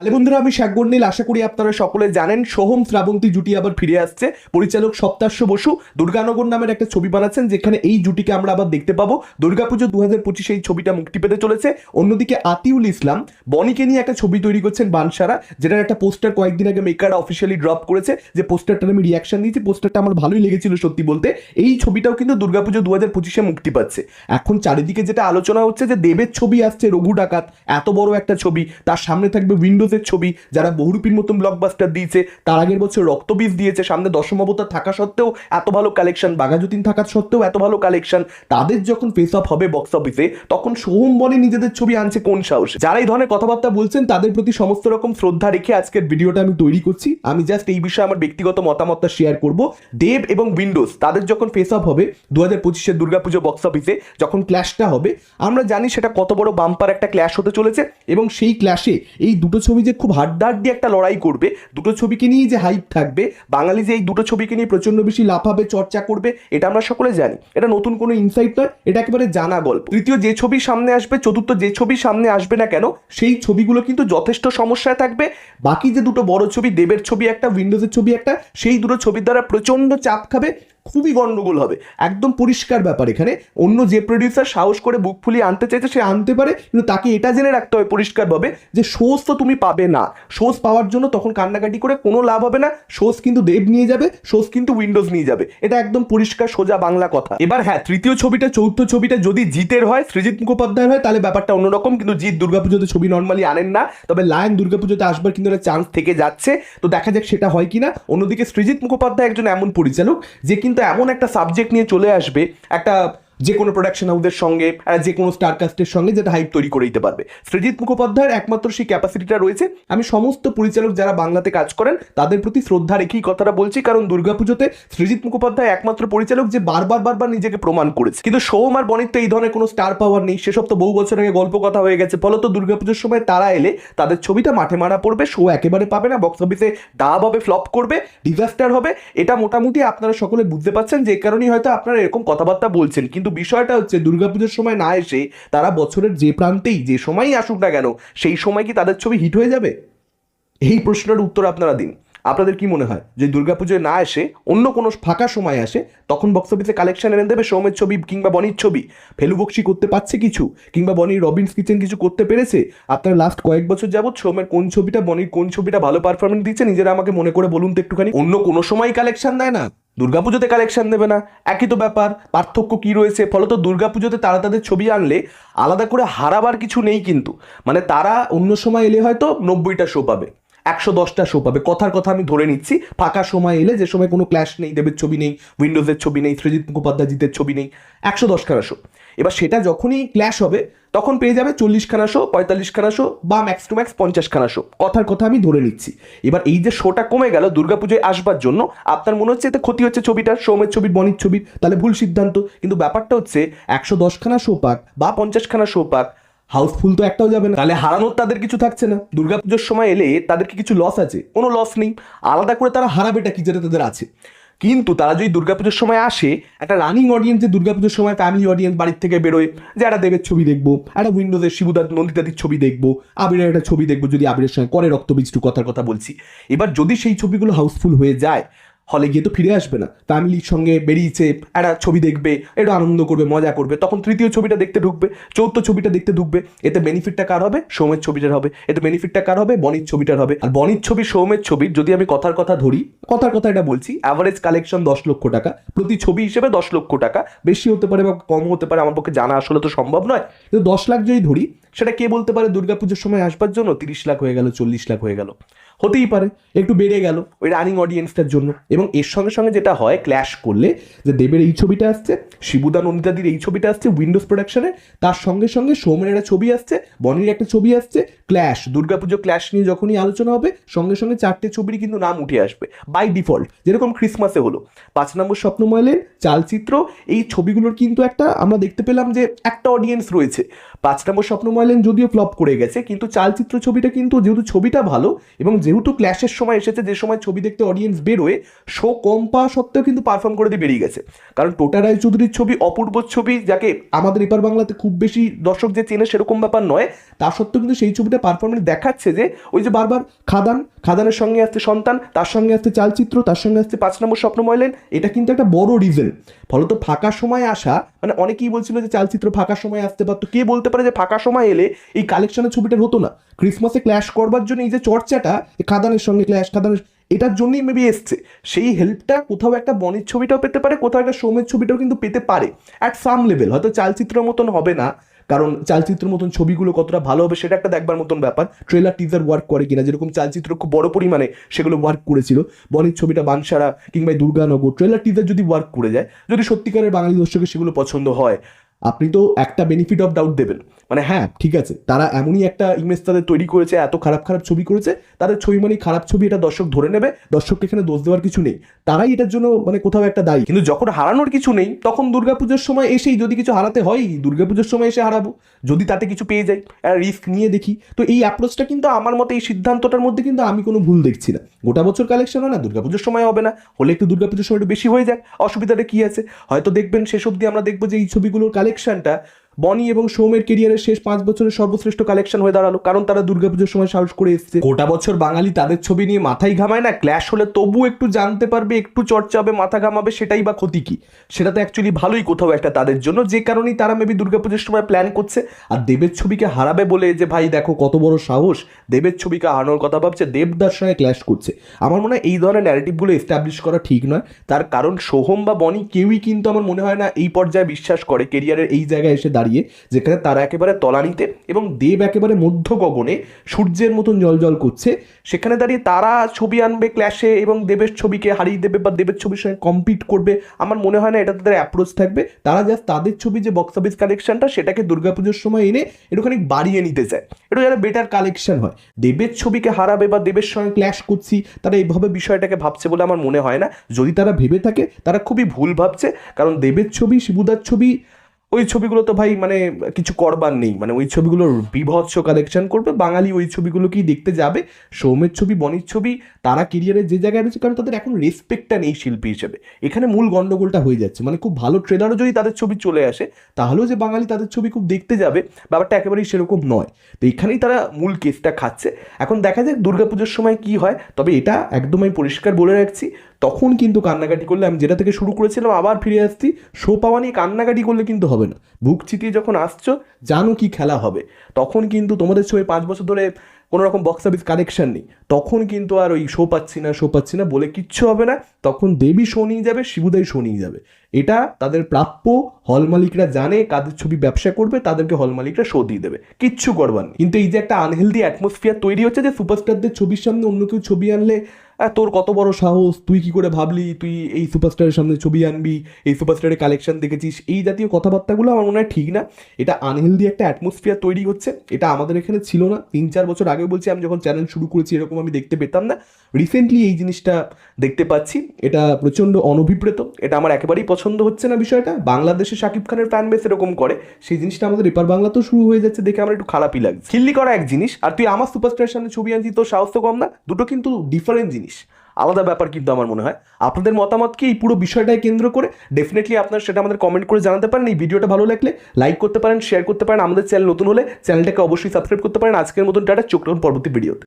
তাহলে বন্ধুরা, আমি শাকগন্ডিল আশা করি আপনারা সকলে জানেন, সোহম শ্রাবন্তী জুটি আবার ফিরে আসছে। পরিচালক সপ্তাশ্য বসু, দুর্গানগর নামের একটা ছবি বানাচ্ছেন, যেখানে এই জুটিকে আমরা আবার দেখতে পাবো। দুর্গাপুজো দু হাজার পঁচিশে এই ছবিটা মুক্তি পেতে চলেছে। অন্যদিকে আতিউল ইসলাম, বনিকে নিয়ে একটা ছবি তৈরি করছেন বানসারা, যেটার একটা পোস্টার কয়েকদিন আগে মেকার অফিসিয়ালি ড্রপ করেছে। যে পোস্টারটার আমি রিয়াকশন দিয়েছি পোস্টারটা আমার ভালোই লেগেছিল সত্যি বলতে। এই ছবিটাও কিন্তু দুর্গাপুজো দু হাজার পঁচিশে মুক্তি পাচ্ছে। এখন চারিদিকে যেটা আলোচনা হচ্ছে যে দেবের ছবি আসছে, রঘু ডাকাত, এত বড় একটা ছবি, তার সামনে থাকবে উইন্ডোজের ছবি যারা বহুরূপীর মতন ব্লকবাস্টার দিয়েছে, তার আগের বছর রক্তবীজ দিয়েছে, সামনে দশম অবতার থাকা সত্ত্বেও এত ভালো কালেকশন বাঘাযতীন থাকার সত্ত্বেও এত ভালো কালেকশন তাদের যখন ফেস অফ হবে বক্স অফিসে তখন সোহম বনে নিজেদের ছবি আনছে কোন সাহসে? যারা এই ধরনের কথাবার্তা বলছেন, তাদের প্রতি সমস্ত রকম শ্রদ্ধা রেখে আজকের ভিডিওটা আমি তৈরি করছি। আমি জাস্ট এই বিষয়ে আমার ব্যক্তিগত মতামতটা শেয়ার করব। দেব এবং উইন্ডোজ তাদের যখন ফেস অফ হবে দু হাজার পঁচিশের দুর্গাপুজো বক্স অফিসে যখন ক্ল্যাশটা হবে, আমরা জানি সেটা কত বড় বাম্পার একটা ক্ল্যাশ হতে চলেছে এবং সেই ক্ল্যাশে এই দুটো ছবি যে খুব হাড্ডাহাড্ডি একটা লড়াই করবে, দুটো ছবিকে নিয়ে যে হাইপ থাকবে, বাঙালি যে এই দুটো ছবিকে নিয়ে প্রচণ্ড বেশি লাফাবে, চর্চা করবে, এটা আমরা সকলে জানি। এটা নতুন কোনো ইনসাইট নয়, এটা একেবারে জানা গল্প। তৃতীয়, যে ছবি সামনে আসবে, চতুর্থ, যে ছবি সামনে আসবে না কেন, সেই ছবিগুলো কিন্তু যথেষ্ট সমস্যায় থাকবে। বাকি যে দুটো বড় ছবি, দেবের ছবি একটা উইন্ডোজের ছবি একটা, সেই দুটো ছবির দ্বারা প্রচণ্ড চাপ খাবে। খুবই গন্ডগোল হবে। একদম পরিষ্কার ব্যাপার এখানে। অন্য যে প্রডিউসার সাহস করে বুক ফুলিয়ে আনতে চাইছে, সে আনতে পারে, কিন্তু তাকে এটা জেনে রাখতে হবে পরিষ্কারভাবে যে শোজ তো তুমি পাবে না। শোজ পাওয়ার জন্য তখন কান্নাকাটি করে কোনো লাভ হবে না। শোজ কিন্তু দেব নিয়ে যাবে শোজ কিন্তু উইন্ডোজ নিয়ে যাবে। এটা একদম পরিষ্কার, সোজা বাংলা কথা। এবার হ্যাঁ তৃতীয় ছবিটা চৌথ ছবিটা যদি জিতের হয় সৃজিত মুখোপাধ্যায়ের হয়, তাহলে ব্যাপারটা অন্যরকম। কিন্তু জিৎ দুর্গাপুজোতে ছবি নর্মালি আনেন না। তবে লায়ন দুর্গাপুজোতে আসবার কিন্তু একটা চান্স থেকে যাচ্ছে। তো দেখা যাক সেটা হয় কিনা। অন্যদিকে সৃজিত মুখোপাধ্যায় একজন এমন পরিচালক, যে কিন্তু এমন একটা সাবজেক্ট নিয়ে চলে আসবে একটা যে কোনো প্রোডাকশন হাউসের সঙ্গে যে কোনো স্টার কাস্টের সঙ্গে যেটা হাইপ তৈরি করে দিতে পারবে। সৃজিত মুখোপাধ্যায়ের একমাত্র সেই ক্যাপাসিটিটা রয়েছে। আমি সমস্ত পরিচালক যারা বাংলাতে কাজ করেন, তাদের প্রতি শ্রদ্ধা রেখেই কথাটা বলছি, কারণ দুর্গাপুজোতে সৃজিত মুখোপাধ্যায় একমাত্র পরিচালক যে বারবার বারবার নিজেকে প্রমাণ করেছে। কিন্তু সোম আর বনির তো এই ধরনের কোনো স্টার পাওয়ার নেই। সেসব তো বহু বছর আগে গল্প কথা হয়ে গেছে। ফলত দুর্গাপুজোর সময় তারা এলে তাদের ছবিটা মাঠে মারা পড়বে শো একেবারে পাবে না বক্স অফিসে ডাব হবে ফ্লপ করবে ডিজাস্টার হবে। এটা মোটামুটি আপনারা সকলে বুঝতে পারছেন, যে কারণেই হয়তো আপনারা এরকম কথাবার্তা বলছেন। কিন্তু বিষয়টা হচ্ছে দুর্গাপুজোর সময় না এসে তারা বছরের যে প্রান্তেই, যে সময়ই আসুক না কেন, সেই সময় কি তাদের ছবি হিট হয়ে যাবে? এই প্রশ্নের উত্তর আপনারা দিন। আপনাদের কি মনে হয়? যে দুর্গাপুজোয় না এসে, অন্য কোনো ফাঁকা সময় আসে, তখন বক্স অফিসে কালেকশন এনে দেবে সৌমের ছবি কিংবা বনির ছবি? ফেলু বক্সি করতে পারছে কিছু? কিংবা বনির রবিনস কিচেন কিছু করতে পেরেছে? আপনার লাস্ট কয়েক বছর যাবৎ সৌমের কোন ছবিটা, বনির কোন ছবিটা ভালো পারফরমেন্স দিচ্ছে, নিজেরা আমাকে মনে করে বলুন তো একটুখানি। অন্য কোনো সময় কালেকশন দেয় না। দুর্গাপুজোতে কালেকশন দেবে না। একই তো ব্যাপার, পার্থক্য কি রয়েছে? ফলত দুর্গাপুজোতে তারা তাদের ছবি আনলে আলাদা করে হারাবার কিছু নেই কিন্তু। মানে তারা অন্য সময় এলে হয়তো নব্বইটা শো পাবে, একশো দশটা শো পাবে। কথার কথা আমি ধরে নিচ্ছি, ফাঁকা সময় এলে যে সময় কোনো ক্ল্যাশ নেই, দেবের ছবি নেই উইন্ডোজের ছবি নেই সৃজিৎ মুখোপাধ্যায়জিতের ছবি নেই, একশো দশখানা শো এবার সেটা যখনই ক্ল্যাশ হবে, তখন পেয়ে যাবে চল্লিশখানা শো পঁয়তাল্লিশখানা শো বা ম্যাক্স টু ম্যাক্স পঞ্চাশখানা শো কথার কথা আমি ধরে নিচ্ছি। এবার এই যে শোটা কমে গেল দুর্গাপুজোয় আসবার জন্য, আপনার মনে হচ্ছে এতে ক্ষতি হচ্ছে ছবিটার, সৌমের ছবির, বনির ছবির? তাহলে ভুল সিদ্ধান্ত। কিন্তু ব্যাপারটা হচ্ছে, একশো দশখানা শো পাক বা পঞ্চাশখানা শো পাক হাউসফুল তো একটাও যাবে না। তাহলে হারানোর তাদের কিছু থাকছে না। দুর্গাপুজোর সময় এলে তাদেরকে কিছু লস আছে? কোনো লস নেই। আলাদা করে তারা হারাবেটা কি যেটা তাদের আছে? কিন্তু তারা যদি দুর্গাপুজোর সময় আসে, একটা রানিং অডিয়েন্স যে দুর্গাপুজোর সময় ফ্যামিলি অডিয়েন্স বাড়ির থেকে বেরোয়, যে একটা দেবের ছবি দেখব, একটা উইন্ডোজের শিবুদার নন্দিতাদির ছবি দেখব, আবিরের একটা ছবি দেখব, যদি আবিরের সঙ্গে করে রক্তবীজটু কথার কথা বলছি। এবার যদি সেই ছবিগুলো হাউসফুল হয়ে যায় হলে গিয়ে তো ফিরে আসবে না। ফ্যামিলির সঙ্গে বেরিয়েছে একটা ছবি দেখবে একটু আনন্দ করবে, মজা করবে। তখন তৃতীয় ছবিটা দেখতে ঢুকবে চৌথ ছবিটা দেখতে ঢুকবে। এতে বেনিফিটটা কার হবে? সৌমের ছবিটার হবে। এতে বেনিফিটটা কার হবে? বনির ছবিটার হবে। আর বনির ছবি, সৌমের ছবির যদি আমি কথার কথা ধরি, কথার কথা এটা বলছি অ্যাভারেজ কালেকশন দশ লক্ষ টাকা, প্রতি ছবি হিসেবে দশ লক্ষ টাকা। বেশি হতে পারে বা কম হতে পারে, আমার পক্ষে জানা আসলে তো সম্ভব নয়। কিন্তু দশ লাখ যদি ধরি সেটা কে বলতে পারে? দুর্গাপুজোর সময় আসবার জন্য তিরিশ লাখ হয়ে গেল, চল্লিশ লাখ হয়ে গেল। হতেই পারে, একটু বেড়ে গেল ওই রানিং অডিয়েন্সটার জন্য। এবং এর সঙ্গে সঙ্গে যেটা হয় ক্ল্যাশ করলে যে দেবের এই ছবিটা আসছে, শিবুদা নন্দিতাদির এই ছবিটা আসছে উইন্ডোজ প্রোডাকশনে তার সঙ্গে সঙ্গে সৌমেনের একটা ছবি আসছে, বনির একটা ছবি আসছে ক্ল্যাশ দুর্গাপুজো ক্ল্যাশ নিয়ে যখনই আলোচনা হবে, সঙ্গে সঙ্গে চারটে ছবির কিন্তু নাম উঠে আসবে বাই ডিফল্ট যেরকম ক্রিসমাসে হলো। পাঁচ নম্বর স্বপ্নময়লের চালচিত্র, এই ছবিগুলোর কিন্তু একটা আমরা দেখতে পেলাম যে একটা অডিয়েন্স রয়েছে। পাঁচ নম্বর স্বপ্নময় লেন যদিও ফ্লপ করে গেছে, কিন্তু চালচিত্র ছবিটা কিন্তু যেহেতু ছবিটা ভালো এবং যেহেতু ক্ল্যাশের সময় এসেছে, যে সময় ছবি দেখতে অডিয়েন্স বেরোয় শো কম পাওয়া সত্ত্বেও কিন্তু পারফর্ম করে দিয়ে বেরিয়ে গেছে। কারণ টোটা রায়চৌধুরীর ছবি, অপূর্ব ছবি, যাকে আমাদের এপার বাংলাতে খুব বেশি দর্শক যে চেনে সেরকম ব্যাপার নয়, তা সত্ত্বেও কিন্তু সেই ছবিটা পারফরমেন্স দেখাচ্ছে যে ওই যে বারবার খাদান, খাদানের সঙ্গে আসছে সন্তান, তার সঙ্গে আসছে চালচিত্র, তার সঙ্গে আসছে পাঁচ নম্বর স্বপ্নময় লেন এটা কিন্তু একটা বড় রিজন ফলত ফাঁকা সময় আসা মানে অনেকেই বলছিল যে চালচিত্র ফাঁকা সময় আসতে পারতো। কে বলতে পারে যে ফাঁকা সময় এলে এই কালেকশনের ছবিটা হতো না? ক্রিসমাসে ক্ল্যাশ করবার জন্য এই যে চর্চাটা খাদানের সঙ্গে ক্ল্যাশ খাদানের এটার জন্যই মেবি এসছে। সেই হেল্পটা কোথাও একটা বনের ছবিটাও পেতে পারে, কোথাও একটা সোমের ছবিটাও কিন্তু পেতে পারে। অ্যাট সাম লেভেল হয়তো চালচিত্রের মতন হবে না কারণ চালচিত্রের মতন ছবিগুলো কতটা ভালো হবে সেটা একটা দেখবার মতন ব্যাপার। ট্রেলার টিজার ওয়ার্ক করে কিনা, যেরকম চালচিত্র খুব বড় পরিমাণে সেগুলো ওয়ার্ক করেছিল। বনির ছবিটা বানসারা কিংবা দুর্গানগর ট্রেলার টিজার যদি ওয়ার্ক করে যায়, যদি সত্যিকারের বাঙালি দর্শকের সেগুলো পছন্দ হয় আপনি তো একটা বেনিফিট অফ ডাউট দেবেন। মানে হ্যাঁ ঠিক আছে, তারা এমনই একটা ইমেজ তাদের তৈরি করেছে, এত খারাপ খারাপ ছবি করেছে, তাদের ছবি মানে খারাপ ছবি এটা দর্শক ধরে নেবে, দর্শককে এখানে দোষ দেওয়ার কিছু নেই। তারাই এটার জন্য মানে কোথাও একটা দায়ী। কিন্তু যখন হারানোর কিছু নেই, তখন দুর্গাপুজোর সময় এসেই যদি কিছু হারাতে হয়, দুর্গাপুজোর সময় এসে হারাবো, যদি তাতে কিছু পেয়ে যাই রিস্ক নিয়ে দেখি। তো এই অ্যাপ্রোচটা কিন্তু আমার মতে এই সিদ্ধান্তটার মধ্যে কিন্তু আমি কোনো ভুল দেখছি না। গোটা বছর কালেকশন হয় না, দুর্গাপুজোর সময় হবে না। হলে একটু দুর্গাপুজোর সময় একটু বেশি হয়ে যাক, অসুবিধাটা কি আছে? হয়তো দেখবেন শেষ অবধি আমরা দেখব যে এই ছবিগুলোর কালেকশনটা বনি এবং সৌমের কেরিয়ারের শেষ পাঁচ বছরের সর্বশ্রেষ্ঠ কালেকশন হয়ে দাঁড়াল, কারণ তারা দুর্গাপুজোর সময় সাহস করে এসছে। গোটা বছর বাঙালি তাদের ছবি নিয়ে মাথায় ঘামায় না ক্ল্যাশ হলে তবু একটু জানতে পারবে, একটু চর্চা হবে, মাথা ঘামাবে, সেটাই বা ক্ষতি কি? সেটা তো অ্যাকচুয়ালি ভালোই কোথাও একটা তাদের জন্য, যে কারণেই তারা মেবি দুর্গাপুজোর সময় প্ল্যান করছে। আর দেবের ছবিকে হারাবে বলে যে ভাই দেখো কত বড় সাহস, দেবের ছবিকে হারানোর কথা ভাবছে দেবদার সঙ্গে ক্ল্যাশ করছে। আমার মনে হয় এই ধরনের ন্যারেটিভগুলো এস্টাবলিশ করা ঠিক নয়। তার কারণ সোহম বা বনি কেউই কিন্তু আমার মনে হয় না এই পর্যায়ে বিশ্বাস করে কেরিয়ারের এই জায়গায় এসে দাঁড়িয়ে, যেখানে তারা একেবারে তলানিতে এবং দেব একেবারে মধ্য গগনে সূর্যের মতন জল জল করছে। সেখানে দাঁড়িয়ে তারা ছবি আনবে ক্ল্যাশে এবং দেবের ছবিকে হারিয়ে দেবে বা দেবের ছবির সঙ্গে কম্পিট করবে। আমার মনে হয় না এটা তাদের অ্যাপ্রোচ থাকবে। তারা জাস্ট তাদের ছবি যে বক্স অফিস কালেকশনটা সেটাকে দুর্গাপুজোর সময় এনে একটুখানি বাড়িয়ে নিতে চায়। এটা যারা বেটার কালেকশন হয়। দেবের ছবিকে হারাবে বা দেবের সঙ্গে ক্ল্যাশ করছি, তারা এইভাবে বিষয়টাকে ভাবছে বলে আমার মনে হয় না। যদি তারা ভেবে থাকে, তারা খুবই ভুল ভাবছে। কারণ দেবের ছবি, শিবুদার ছবি ওই ছবিগুলো তো ভাই মানে কিছু করবার নেই। মানে ওই ছবিগুলোর বিভৎস কালেকশন করবে। বাঙালি ওই ছবিগুলোকেই দেখতে যাবে। সৌমের ছবি, বনির ছবি, তারা কেরিয়ারে যে জায়গায় রয়েছে, কারণ তাদের এখন রেসপেক্টটা নেই শিল্পী হিসেবে। এখানে মূল গণ্ডগোলটা হয়ে যাচ্ছে। মানে খুব ভালো ট্রেলারও যদি তাদের ছবি চলে আসে, তাহলেও যে বাঙালি তাদের ছবি খুব দেখতে যাবে, ব্যাপারটা একেবারেই সেরকম নয়। তো এখানেই তারা মূল কেসটা খাচ্ছে। এখন দেখা যাক দুর্গাপুজোর সময় কি হয়। তবে এটা একদম আমি পরিষ্কার বলে রাখছি। তখন কিন্তু কান্নাকাটি করলে আমি যেটা থেকে শুরু করেছিলাম, আবার ফিরে আসছি। শো পাওয়া নিয়ে কান্নাকাটি করলে কিন্তু হবে না। বুক চিতিয়ে যখন আসছো, জানো কি খেলা হবে। তখন কিন্তু তোমাদের ছবি পাঁচ বছর ধরে কোনো রকম বক্স অফিস কানেকশন নেই। তখন কিন্তু আর ওই শো পাচ্ছি না শো পাচ্ছি না বলে কিচ্ছু হবে না। তখন দেবী শো নিয়ে যাবে, শিবুদাই শো নিয়ে যাবে। এটা তাদের প্রাপ্য হল মালিকরা জানে কাদের ছবি ব্যবসা করবে, তাদেরকে হল মালিকরা শো দিয়ে দেবে। কিচ্ছু করবার নেই। কিন্তু এই যে একটা আনহেলদি অ্যাটমসফিয়ার তৈরি হচ্ছে যে সুপারস্টারদের ছবির সামনে অন্য কেউ ছবি আনলে তোর কত বড় সাহস? তুই কি করে ভাবলি? তুই এই সুপারস্টারের সামনে ছবি আনবি, এই সুপারস্টারের কালেকশন দেখেছিস? এই জাতীয় কথাবার্তাগুলো আমার মনে হয় ঠিক না। এটা আনহেলদি একটা অ্যাটমসফিয়ার তৈরি হচ্ছে। এটা আমাদের এখানে ছিল না। তিন চার বছর আগেও বলছি, আমি যখন চ্যানেল শুরু করেছি, এরকম আমি দেখতে পেতাম না। রিসেন্টলি এই জিনিসটা দেখতে পাচ্ছি। এটা প্রচণ্ড অনভিপ্রেত। এটা আমার একেবারেই পছন্দ হচ্ছে না বিষয়টা। বাংলাদেশে শাকিব খানের ফ্যান বেস এরকম করে, সেই জিনিসটা আমাদের এপার বাংলাতেও শুরু হয়ে যাচ্ছে দেখে আমার একটু খারাপই লাগছে। খিল্লি করা এক জিনিস, আর তুই আমার সুপারস্টারের সামনে ছবি আনছিস, তোর সাহস তো কম না। দুটো কিন্তু ডিফারেন্ট জিনিস। আলাদা ব্যাপার কিন্তু আমার মনে হয়। আপনাদের মতামত কি? এই পুরো বিষয়টাকে কেন্দ্র করে ডেফিনেটলি আপনারা সেটা আমাদের কমেন্ট করে জানাতে পারেন। এই ভিডিওটা ভালো লাগলে লাইক করতে পারেন শেয়ার করতে পারেন। আমাদের চ্যানেল নতুন হলে চ্যানেলটাকে অবশ্যই সাবস্ক্রাইব করতে পারেন। আজকের মতন টাটা। চোখ রাখুন পরবর্তী ভিডিওতে